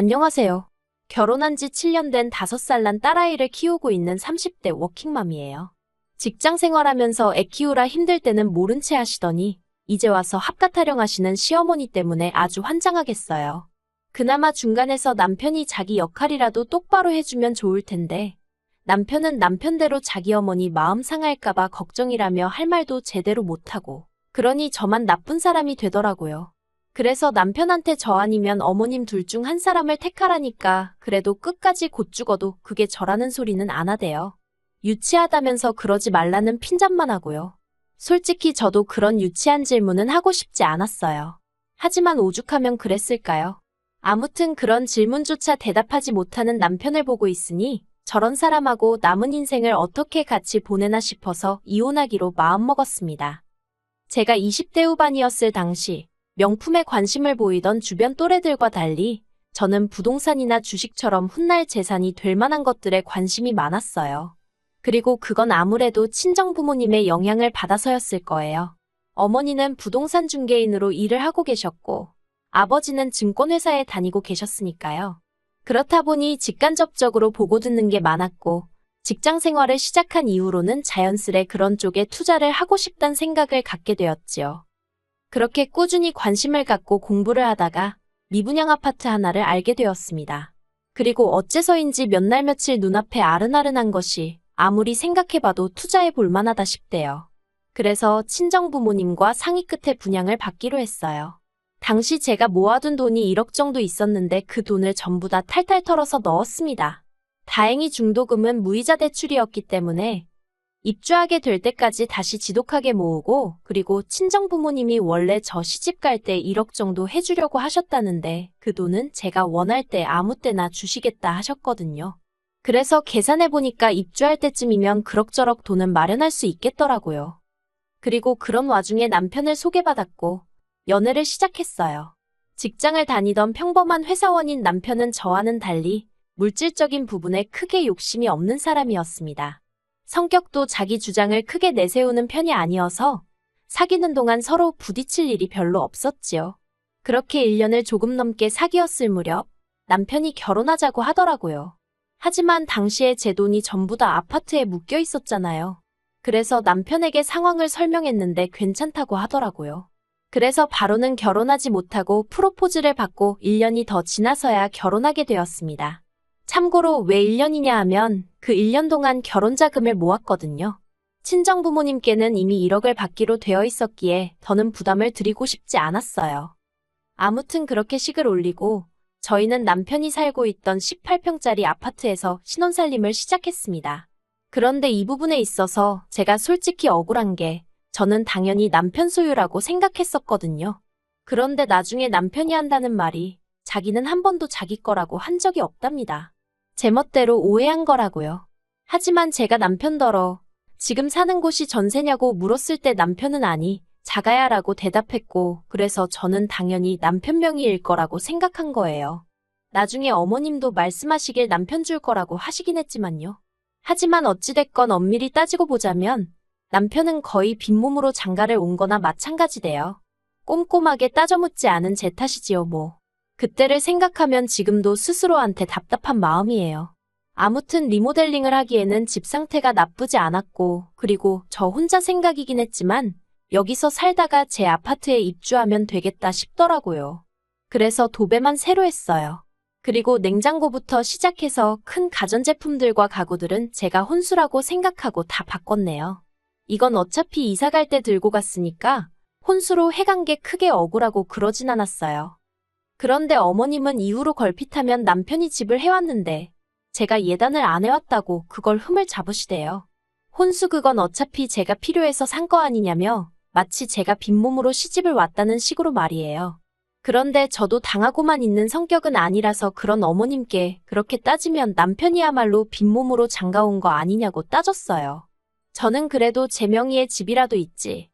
안녕하세요. 결혼한 지 7년 된 5살 난 딸아이를 키우고 있는 30대 워킹맘이에요. 직장 생활하면서 애 키우라 힘들 때는 모른 채 하시더니 이제 와서 합가 타령하시는 시어머니 때문에 아주 환장하겠어요. 그나마 중간에서 남편이 자기 역할이라도 똑바로 해주면 좋을 텐데 남편은 남편대로 자기 어머니 마음 상할까봐 걱정이라며 할 말도 제대로 못하고 그러니 저만 나쁜 사람이 되더라고요. 그래서 남편한테 저 아니면 어머님 둘 중 한 사람을 택하라니까 그래도 끝까지 곧 죽어도 그게 저라는 소리는 안 하대요. 유치하다면서 그러지 말라는 핀잔만 하고요. 솔직히 저도 그런 유치한 질문은 하고 싶지 않았어요. 하지만 오죽하면 그랬을까요? 아무튼 그런 질문조차 대답하지 못하는 남편을 보고 있으니 저런 사람하고 남은 인생을 어떻게 같이 보내나 싶어서 이혼하기로 마음먹었습니다. 제가 20대 후반이었을 당시 명품에 관심을 보이던 주변 또래들과 달리 저는 부동산이나 주식처럼 훗날 재산이 될 만한 것들에 관심이 많았어요. 그리고 그건 아무래도 친정 부모님의 영향을 받아서였을 거예요. 어머니는 부동산 중개인으로 일을 하고 계셨고, 아버지는 증권회사에 다니고 계셨으니까요. 그렇다 보니 직간접적으로 보고 듣는 게 많았고, 직장 생활을 시작한 이후로는 자연스레 그런 쪽에 투자를 하고 싶단 생각을 갖게 되었지요. 그렇게 꾸준히 관심을 갖고 공부를 하다가 미분양 아파트 하나를 알게 되었습니다. 그리고 어째서인지 몇 날 며칠 눈앞에 아른아른한 것이 아무리 생각해봐도 투자해 볼 만하다 싶대요. 그래서 친정 부모님과 상의 끝에 분양을 받기로 했어요. 당시 제가 모아둔 돈이 1억 정도 있었는데 그 돈을 전부 다 탈탈 털어서 넣었습니다. 다행히 중도금은 무이자 대출이었기 때문에 입주하게 될 때까지 다시 지독하게 모으고 그리고 친정 부모님이 원래 저 시집 갈 때 1억 정도 해주려고 하셨다는데 그 돈은 제가 원할 때 아무 때나 주시겠다 하셨거든요. 그래서 계산해보니까 입주할 때쯤이면 그럭저럭 돈은 마련할 수 있겠더라고요. 그리고 그런 와중에 남편을 소개받았고 연애를 시작했어요. 직장을 다니던 평범한 회사원인 남편은 저와는 달리 물질적인 부분에 크게 욕심이 없는 사람이었습니다. 성격도 자기 주장을 크게 내세우는 편이 아니어서 사귀는 동안 서로 부딪힐 일이 별로 없었지요. 그렇게 1년을 조금 넘게 사귀었을 무렵 남편이 결혼하자고 하더라고요. 하지만 당시에 제 돈이 전부 다 아파트에 묶여 있었잖아요. 그래서 남편에게 상황을 설명했는데 괜찮다고 하더라고요. 그래서 바로는 결혼하지 못하고 프로포즈를 받고 1년이 더 지나서야 결혼하게 되었습니다. 참고로 왜 1년이냐 하면 그 1년 동안 결혼 자금을 모았거든요. 친정 부모님께는 이미 1억을 받기로 되어 있었기에 더는 부담을 드리고 싶지 않았어요. 아무튼 그렇게 식을 올리고 저희는 남편이 살고 있던 18평짜리 아파트에서 신혼살림을 시작했습니다. 그런데 이 부분에 있어서 제가 솔직히 억울한 게 저는 당연히 남편 소유라고 생각했었거든요. 그런데 나중에 남편이 한다는 말이 자기는 한 번도 자기 거라고 한 적이 없답니다. 제멋대로 오해한 거라고요. 하지만 제가 남편더러 지금 사는 곳이 전세냐고 물었을 때 남편은 아니, 자가야라고 대답했고, 그래서 저는 당연히 남편 명의일 거라고 생각한 거예요. 나중에 어머님도 말씀하시길 남편 줄 거라고 하시긴 했지만요. 하지만 어찌됐건 엄밀히 따지고 보자면 남편은 거의 빈몸으로 장가를 온 거나 마찬가지대요. 꼼꼼하게 따져 묻지 않은 제 탓이지요, 뭐. 그때를 생각하면 지금도 스스로한테 답답한 마음이에요. 아무튼 리모델링을 하기에는 집 상태가 나쁘지 않았고, 그리고 저 혼자 생각이긴 했지만, 여기서 살다가 제 아파트에 입주하면 되겠다 싶더라고요. 그래서 도배만 새로 했어요. 그리고 냉장고부터 시작해서 큰 가전제품들과 가구들은 제가 혼수라고 생각하고 다 바꿨네요. 이건 어차피 이사 갈 때 들고 갔으니까 혼수로 해간 게 크게 억울하고 그러진 않았어요. 그런데 어머님은 이후로 걸핏하면 남편이 집을 해왔는데 제가 예단을 안 해왔다고 그걸 흠을 잡으시대요. 혼수 그건 어차피 제가 필요해서 산 거 아니냐며 마치 제가 빈몸으로 시집을 왔다는 식으로 말이에요. 그런데 저도 당하고만 있는 성격은 아니라서 그런 어머님께 그렇게 따지면 남편이야말로 빈몸으로 장가온 거 아니냐고 따졌어요. 저는 그래도 제 명의의 집이라도 있지.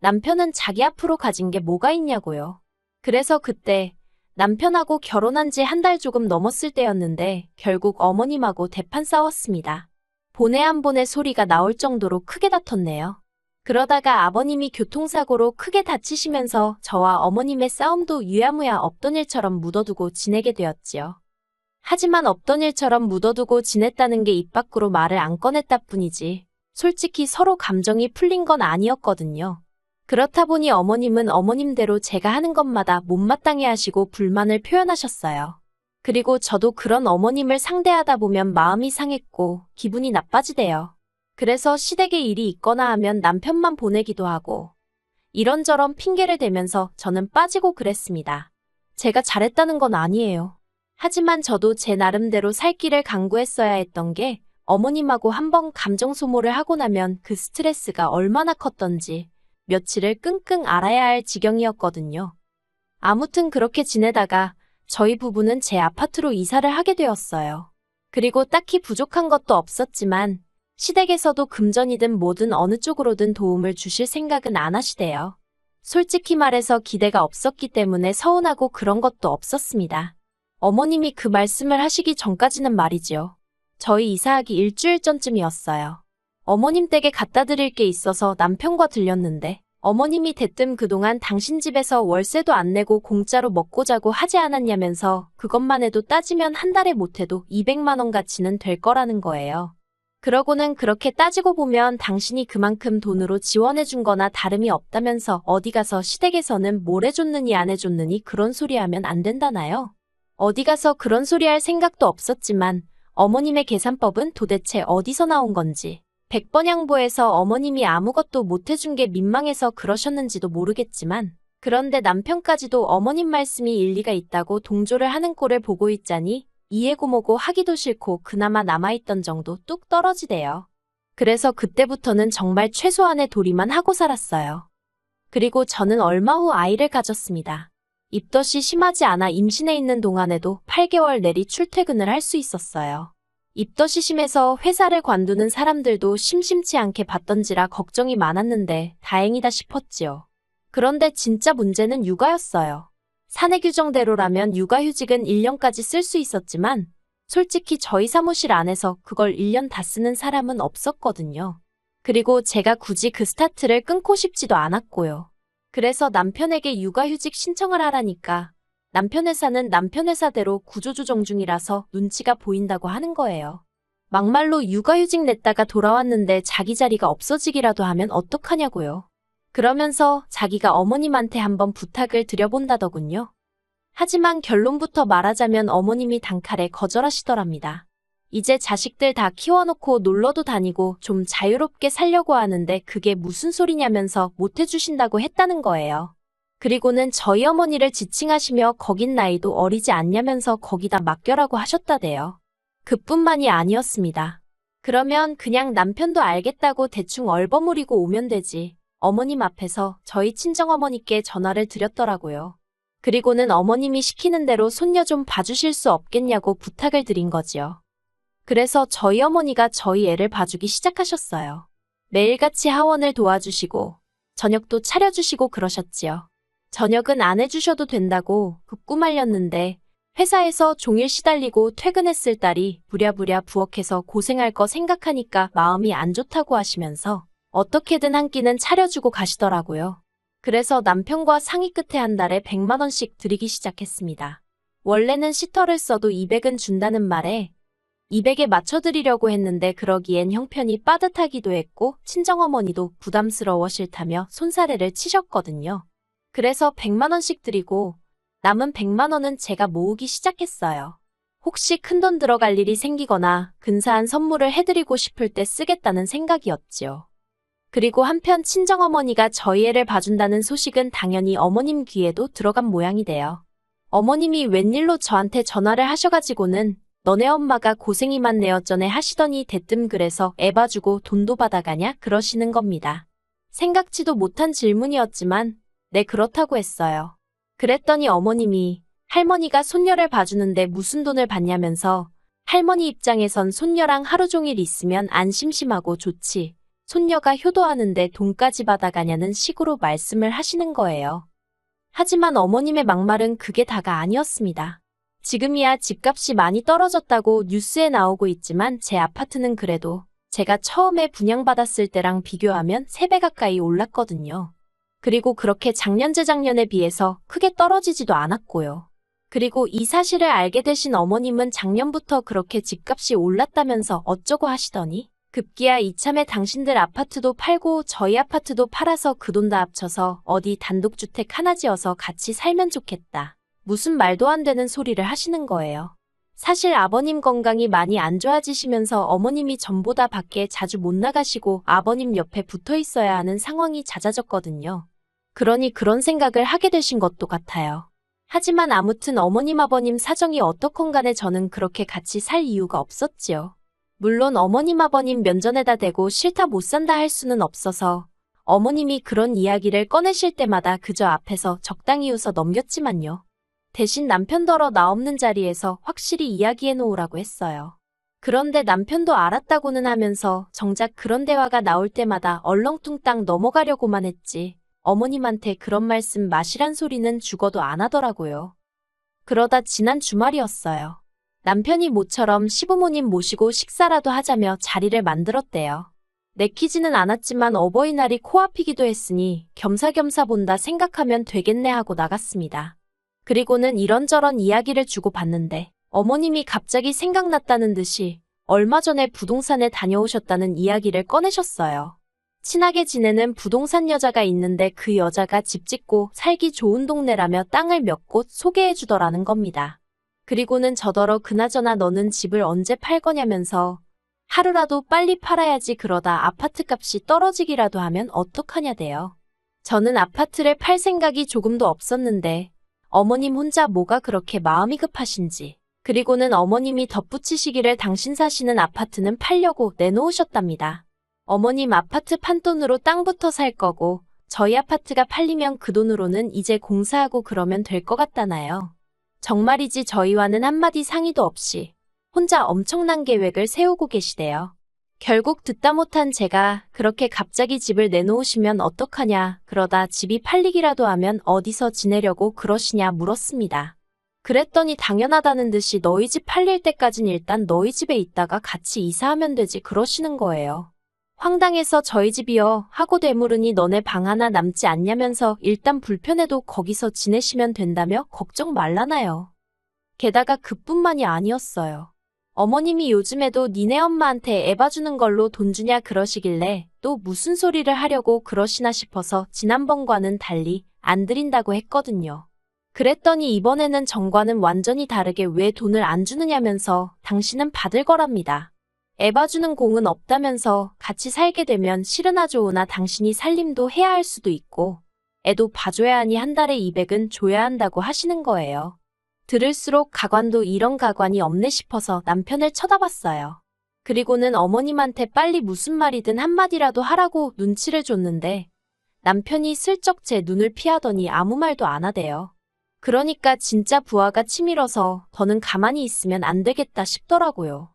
남편은 자기 앞으로 가진 게 뭐가 있냐고요. 그래서 그때 남편하고 결혼한 지 한 달 조금 넘었을 때였는데 결국 어머님하고 대판 싸웠습니다. 보내 안 보내 소리가 나올 정도로 크게 다퉜네요. 그러다가 아버님이 교통사고로 크게 다치시면서 저와 어머님의 싸움도 유야무야 없던 일처럼 묻어두고 지내게 되었지요. 하지만 없던 일처럼 묻어두고 지냈다는 게 입 밖으로 말을 안 꺼냈다 뿐이지. 솔직히 서로 감정이 풀린 건 아니었거든요. 그렇다 보니 어머님은 어머님대로 제가 하는 것마다 못마땅해 하시고 불만을 표현하셨어요. 그리고 저도 그런 어머님을 상대하다 보면 마음이 상했고 기분이 나빠지대요. 그래서 시댁에 일이 있거나 하면 남편만 보내기도 하고 이런저런 핑계를 대면서 저는 빠지고 그랬습니다. 제가 잘했다는 건 아니에요. 하지만 저도 제 나름대로 살 길을 강구했어야 했던 게 어머님하고 한번 감정 소모를 하고 나면 그 스트레스가 얼마나 컸던지 며칠을 끙끙 앓아야 할 지경이었거든요. 아무튼 그렇게 지내다가 저희 부부는 제 아파트로 이사를 하게 되었어요. 그리고 딱히 부족한 것도 없었지만 시댁에서도 금전이든 뭐든 어느 쪽으로든 도움을 주실 생각은 안 하시대요. 솔직히 말해서 기대가 없었기 때문에 서운하고 그런 것도 없었습니다. 어머님이 그 말씀을 하시기 전까지는 말이지요. 저희 이사하기 일주일 전쯤이었어요. 어머님 댁에 갖다 드릴 게 있어서 남편과 들렸는데 어머님이 대뜸 그동안 당신 집에서 월세도 안 내고 공짜로 먹고 자고 하지 않았냐면서 그것만 해도 따지면 한 달에 못해도 200만 원 가치는 될 거라는 거예요. 그러고는 그렇게 따지고 보면 당신이 그만큼 돈으로 지원해 준 거나 다름이 없다면서 어디 가서 시댁에서는 뭘 해줬느니 안 해줬느니 그런 소리 하면 안 된다나요? 어디 가서 그런 소리 할 생각도 없었지만 어머님의 계산법은 도대체 어디서 나온 건지 백번 양보에서 어머님이 아무것도 못 해준 게 민망해서 그러셨는지도 모르겠지만 그런데 남편까지도 어머님 말씀이 일리가 있다고 동조를 하는 꼴을 보고 있자니 이해고모고 하기도 싫고 그나마 남아있던 정도 뚝 떨어지대요. 그래서 그때부터는 정말 최소한의 도리만 하고 살았어요. 그리고 저는 얼마 후 아이를 가졌습니다. 입덧이 심하지 않아 임신해 있는 동안에도 8개월 내리 출퇴근을 할 수 있었어요. 입덧이 심해서 회사를 관두는 사람들도 심심치 않게 봤던지라 걱정이 많았는데 다행이다 싶었지요. 그런데 진짜 문제는 육아였어요. 사내 규정대로라면 육아휴직은 1년까지 쓸 수 있었지만 솔직히 저희 사무실 안에서 그걸 1년 다 쓰는 사람은 없었거든요. 그리고 제가 굳이 그 스타트를 끊고 싶지도 않았고요. 그래서 남편에게 육아휴직 신청을 하라니까 남편 회사는 남편 회사대로 구조조정 중이라서 눈치가 보인다고 하는 거예요. 막말로 육아휴직 냈다가 돌아왔는데 자기 자리가 없어지기라도 하면 어떡하냐고요. 그러면서 자기가 어머님한테 한번 부탁을 드려본다더군요. 하지만 결론부터 말하자면 어머님이 단칼에 거절하시더랍니다. 이제 자식들 다 키워놓고 놀러도 다니고 좀 자유롭게 살려고 하는데 그게 무슨 소리냐면서 못해주신다고 했다는 거예요. 그리고는 저희 어머니를 지칭하시며 거긴 나이도 어리지 않냐면서 거기다 맡겨라고 하셨다대요. 그뿐만이 아니었습니다. 그러면 그냥 남편도 알겠다고 대충 얼버무리고 오면 되지. 어머님 앞에서 저희 친정어머니께 전화를 드렸더라고요. 그리고는 어머님이 시키는 대로 손녀 좀 봐주실 수 없겠냐고 부탁을 드린 거지요. 그래서 저희 어머니가 저희 애를 봐주기 시작하셨어요. 매일같이 하원을 도와주시고 저녁도 차려주시고 그러셨지요. 저녁은 안 해주셔도 된다고 극구 말렸는데 회사에서 종일 시달리고 퇴근했을 딸이 부랴부랴 부엌에서 고생할 거 생각하니까 마음이 안 좋다고 하시면서 어떻게든 한 끼는 차려주고 가시더라고요. 그래서 남편과 상의 끝에 한 달에 100만 원씩 드리기 시작했습니다. 원래는 시터를 써도 200은 준다는 말에 200에 맞춰드리려고 했는데 그러기엔 형편이 빠듯하기도 했고 친정어머니도 부담스러워 싫다며 손사래를 치셨거든요. 그래서 100만 원씩 드리고 남은 100만 원은 제가 모으기 시작했어요. 혹시 큰돈 들어갈 일이 생기거나 근사한 선물을 해드리고 싶을 때 쓰겠다는 생각이었지요. 그리고 한편 친정어머니가 저희 애를 봐준다는 소식은 당연히 어머님 귀에도 들어간 모양이 돼요. 어머님이 웬일로 저한테 전화를 하셔가지고는 너네 엄마가 고생이 많네 어쩌네 하시더니 대뜸 그래서 애 봐주고 돈도 받아가냐 그러시는 겁니다. 생각지도 못한 질문이었지만 네 그렇다고 했어요. 그랬더니 어머님이 할머니가 손녀를 봐주는데 무슨 돈을 받냐면서 할머니 입장에선 손녀랑 하루 종일 있으면 안 심심하고 좋지. 손녀가 효도하는데 돈까지 받아가냐는 식으로 말씀을 하시는 거예요. 하지만 어머님의 막말은 그게 다가 아니었습니다. 지금이야 집값이 많이 떨어졌다고 뉴스에 나오고 있지만 제 아파트는 그래도 제가 처음에 분양받았을 때랑 비교하면 3배 가까이 올랐거든요. 그리고 그렇게 작년 재작년에 비해서 크게 떨어지지도 않았고요. 그리고 이 사실을 알게 되신 어머님은 작년부터 그렇게 집값이 올랐다면서 어쩌고 하시더니 급기야 이참에 당신들 아파트도 팔고 저희 아파트도 팔아서 그 돈 다 합쳐서 어디 단독주택 하나 지어서 같이 살면 좋겠다. 무슨 말도 안 되는 소리를 하시는 거예요. 사실 아버님 건강이 많이 안 좋아지시면서 어머님이 전보다 밖에 자주 못 나가시고 아버님 옆에 붙어 있어야 하는 상황이 잦아졌거든요. 그러니 그런 생각을 하게 되신 것도 같아요. 하지만 아무튼 어머님 아버님 사정이 어떻건 간에 저는 그렇게 같이 살 이유가 없었지요. 물론 어머님 아버님 면전에다 대고 싫다 못 산다 할 수는 없어서 어머님이 그런 이야기를 꺼내실 때마다 그저 앞에서 적당히 웃어 넘겼지만요. 대신 남편더러 나 없는 자리에서 확실히 이야기해 놓으라고 했어요. 그런데 남편도 알았다고는 하면서 정작 그런 대화가 나올 때마다 얼렁뚱땅 넘어가려고만 했지. 어머님한테 그런 말씀 마시란 소리는 죽어도 안 하더라고요. 그러다 지난 주말이었어요. 남편이 모처럼 시부모님 모시고 식사라도 하자며 자리를 만들었대요. 내키지는 않았지만 어버이날이 코앞이기도 했으니 겸사겸사 본다 생각하면 되겠네 하고 나갔습니다. 그리고는 이런저런 이야기를 주고 받는데 어머님이 갑자기 생각났다는 듯이 얼마 전에 부동산에 다녀오셨다는 이야기를 꺼내셨어요. 친하게 지내는 부동산 여자가 있는데 그 여자가 집 짓고 살기 좋은 동네라며 땅을 몇 곳 소개해 주더라는 겁니다. 그리고는 저더러 그나저나 너는 집을 언제 팔 거냐면서 하루라도 빨리 팔아야지 그러다 아파트 값이 떨어지기라도 하면 어떡하냐대요. 저는 아파트를 팔 생각이 조금도 없었는데 어머님 혼자 뭐가 그렇게 마음이 급하신지 그리고는 어머님이 덧붙이시기를 당신 사시는 아파트는 팔려고 내놓으셨답니다. 어머님 아파트 판 돈으로 땅부터 살 거고 저희 아파트가 팔리면 그 돈으로는 이제 공사하고 그러면 될 것 같다나요. 정말이지 저희와는 한마디 상의도 없이 혼자 엄청난 계획을 세우고 계시대요. 결국 듣다 못한 제가 그렇게 갑자기 집을 내놓으시면 어떡하냐 그러다 집이 팔리기라도 하면 어디서 지내려고 그러시냐 물었습니다. 그랬더니 당연하다는 듯이 너희 집 팔릴 때까진 일단 너희 집에 있다가 같이 이사하면 되지 그러시는 거예요. 황당해서 저희 집이요 하고 되물으니 너네 방 하나 남지 않냐면서 일단 불편해도 거기서 지내시면 된다며 걱정 말라나요. 게다가 그뿐만이 아니었어요. 어머님이 요즘에도 니네 엄마한테 애 봐주는 걸로 돈 주냐 그러시길래 또 무슨 소리를 하려고 그러시나 싶어서 지난번과는 달리 안 드린다고 했거든요. 그랬더니 이번에는 정과는 완전히 다르게 왜 돈을 안 주느냐면서 당신은 받을 거랍니다. 애 봐주는 공은 없다면서 같이 살게 되면 싫으나 좋으나 당신이 살림도 해야 할 수도 있고 애도 봐줘야 하니 한 달에 200은 줘야 한다고 하시는 거예요. 들을수록 가관도 이런 가관이 없네 싶어서 남편을 쳐다봤어요. 그리고는 어머님한테 빨리 무슨 말이든 한마디라도 하라고 눈치를 줬는데 남편이 슬쩍 제 눈을 피하더니 아무 말도 안 하대요. 그러니까 진짜 부하가 치밀어서 더는 가만히 있으면 안 되겠다 싶더라고요.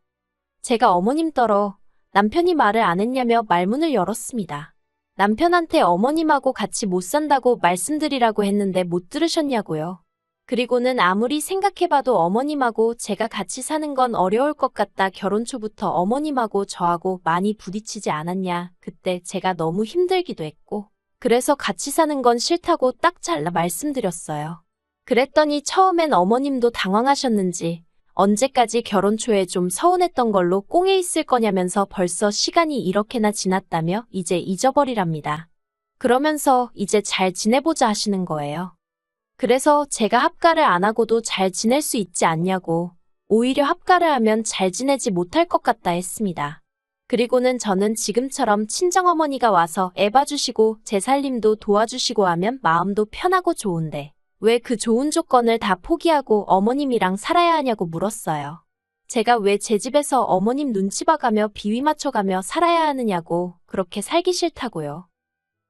제가 어머님 떨어 남편이 말을 안 했냐며 말문을 열었습니다. 남편한테 어머님하고 같이 못 산다고 말씀드리라고 했는데 못 들으셨냐고요. 그리고는 아무리 생각해봐도 어머님하고 제가 같이 사는 건 어려울 것 같다. 결혼 초부터 어머님하고 저하고 많이 부딪히지 않았냐. 그때 제가 너무 힘들기도 했고. 그래서 같이 사는 건 싫다고 딱 잘라 말씀드렸어요. 그랬더니 처음엔 어머님도 당황하셨는지 언제까지 결혼 초에 좀 서운했던 걸로 꽁에 있을 거냐면서 벌써 시간이 이렇게나 지났다며 이제 잊어버리랍니다. 그러면서 이제 잘 지내보자 하시는 거예요. 그래서 제가 합가를 안 하고도 잘 지낼 수 있지 않냐고 오히려 합가를 하면 잘 지내지 못할 것 같다 했습니다. 그리고는 저는 지금처럼 친정어머니가 와서 애 봐주시고 제 살림도 도와주시고 하면 마음도 편하고 좋은데 왜 그 좋은 조건을 다 포기하고 어머님이랑 살아야 하냐고 물었어요. 제가 왜 제 집에서 어머님 눈치 봐가며 비위 맞춰가며 살아야 하느냐고 그렇게 살기 싫다고요.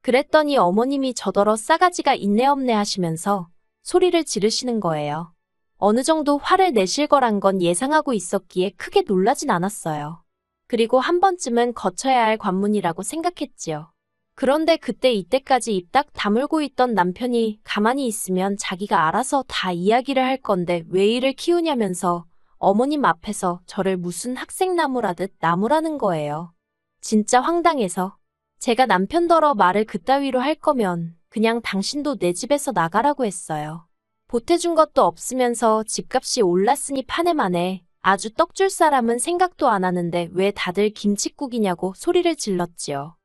그랬더니 어머님이 저더러 싸가지가 있네 없네 하시면서 소리를 지르시는 거예요. 어느 정도 화를 내실 거란 건 예상하고 있었기에 크게 놀라진 않았어요. 그리고 한 번쯤은 거쳐야 할 관문이라고 생각했지요. 그런데 그때 이때까지 입 딱 다물고 있던 남편이 가만히 있으면 자기가 알아서 다 이야기를 할 건데 왜 이를 키우냐면서 어머님 앞에서 저를 무슨 학생나무라듯 나무라는 거예요. 진짜 황당해서 제가 남편더러 말을 그따위로 할 거면 그냥 당신도 내 집에서 나가라고 했어요. 보태준 것도 없으면서 집값이 올랐으니 파내만해. 아주 떡 줄 사람은 생각도 안 하는데 왜 다들 김칫국이냐고 소리를 질렀지요.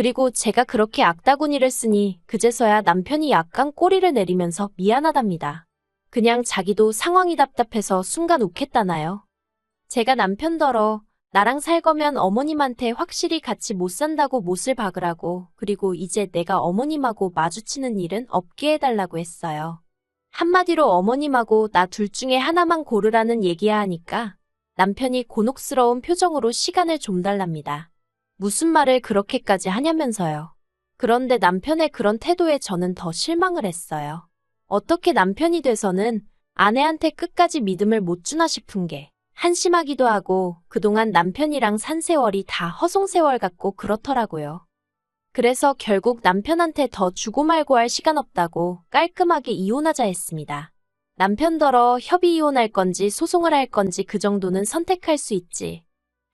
그리고 제가 그렇게 악다구니를 쓰니 그제서야 남편이 약간 꼬리를 내리면서 미안하답니다. 그냥 자기도 상황이 답답해서 순간 욱했다나요. 제가 남편더러 나랑 살 거면 어머님한테 확실히 같이 못 산다고 못을 박으라고 그리고 이제 내가 어머님하고 마주치는 일은 없게 해달라고 했어요. 한마디로 어머님하고 나 둘 중에 하나만 고르라는 얘기야 하니까 남편이 곤혹스러운 표정으로 시간을 좀 달랍니다. 무슨 말을 그렇게까지 하냐면서요. 그런데 남편의 그런 태도에 저는 더 실망을 했어요. 어떻게 남편이 돼서는 아내한테 끝까지 믿음을 못 주나 싶은 게 한심하기도 하고 그동안 남편이랑 산 세월이 다 허송세월 같고 그렇더라고요. 그래서 결국 남편한테 더 주고 말고 할 시간 없다고 깔끔하게 이혼하자 했습니다. 남편더러 협의 이혼할 건지 소송을 할 건지 그 정도는 선택할 수 있지.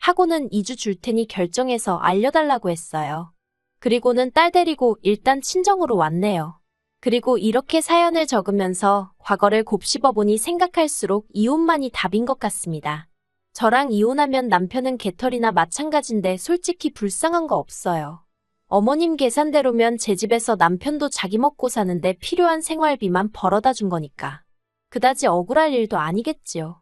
하고는 2주 줄 테니 결정해서 알려달라고 했어요. 그리고는 딸 데리고 일단 친정으로 왔네요. 그리고 이렇게 사연을 적으면서 과거를 곱씹어 보니 생각할수록 이혼만이 답인 것 같습니다. 저랑 이혼하면 남편은 개털이나 마찬가지인데 솔직히 불쌍한 거 없어요. 어머님 계산대로면 제 집에서 남편도 자기 먹고 사는데 필요한 생활비만 벌어다 준 거니까. 그다지 억울할 일도 아니겠지요.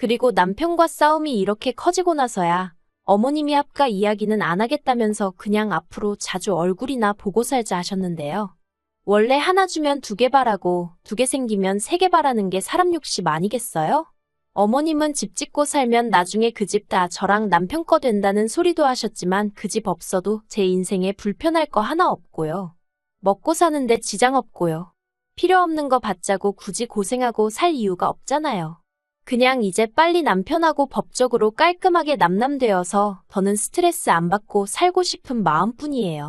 그리고 남편과 싸움이 이렇게 커지고 나서야 어머님이 합가 이야기는 안 하겠다면서 그냥 앞으로 자주 얼굴이나 보고 살자 하셨는데요. 원래 하나 주면 두 개 바라고 두 개 생기면 세 개 바라는 게 사람 욕심 아니겠어요? 어머님은 집 짓고 살면 나중에 그 집 다 저랑 남편 거 된다는 소리도 하셨지만 그 집 없어도 제 인생에 불편할 거 하나 없고요. 먹고 사는데 지장 없고요. 필요 없는 거 받자고 굳이 고생하고 살 이유가 없잖아요. 그냥 이제 빨리 남편하고 법적으로 깔끔하게 남남되어서 더는 스트레스 안 받고 살고 싶은 마음뿐이에요.